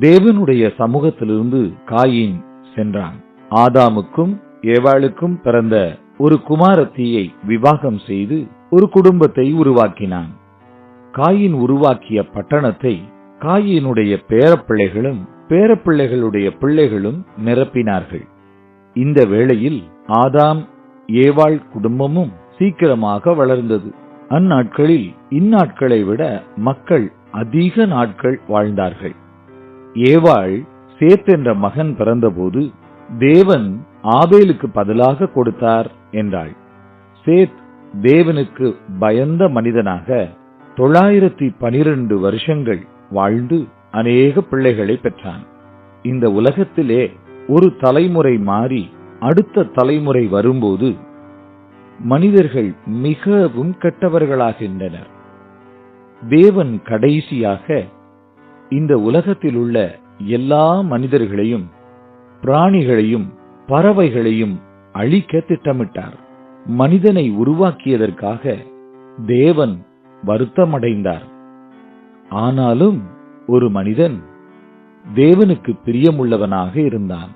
தேவனுடைய சமூகத்திலிருந்து காயின் சென்றான். ஆதாமுக்கும் ஏவாளுக்கும் பிறந்த ஒரு குமாரத்தியை விவாகம் செய்து ஒரு குடும்பத்தை உருவாக்கினான். காயின் உருவாக்கிய பட்டணத்தை காயினுடைய பேரப்பிள்ளைகளும் பேரப்பிள்ளைகளுடைய பிள்ளைகளும் நிரப்பினார்கள். இந்த வேளையில் ஆதாம் ஏவாள் குடும்பமும் சீக்கிரமாக வளர்ந்தது. அந்நாட்களில் இந்நாட்களை விட மக்கள் அதிக நாட்கள் வாழ்ந்தார்கள். ஏவாள் சேத் என்ற மகன் பிறந்தபோது தேவன் ஆபேலுக்கு பதிலாக கொடுத்தார் என்றாள். சேத் தேவனுக்கு பயந்த மனிதனாக தொள்ளாயிரத்தி பனிரெண்டு வருஷங்கள் வாழ்ந்து அநேக பிள்ளைகளை பெற்றான். இந்த உலகத்திலே ஒரு தலைமுறை மாறி அடுத்த தலைமுறை வரும்போது மனிதர்கள் மிகவும் கெட்டவர்களாகின்றனர். தேவன் கடைசியாக இந்த உலகத்தில் உள்ள எல்லா மனிதர்களையும் பிராணிகளையும் பறவைகளையும் அழிக்க திட்டமிட்டார். மனிதனை உருவாக்கியதற்காக தேவன் வருத்தமடைந்தார். ஆனாலும் ஒரு மனிதன் தேவனுக்கு பிரியமுள்ளவனாக இருந்தான்.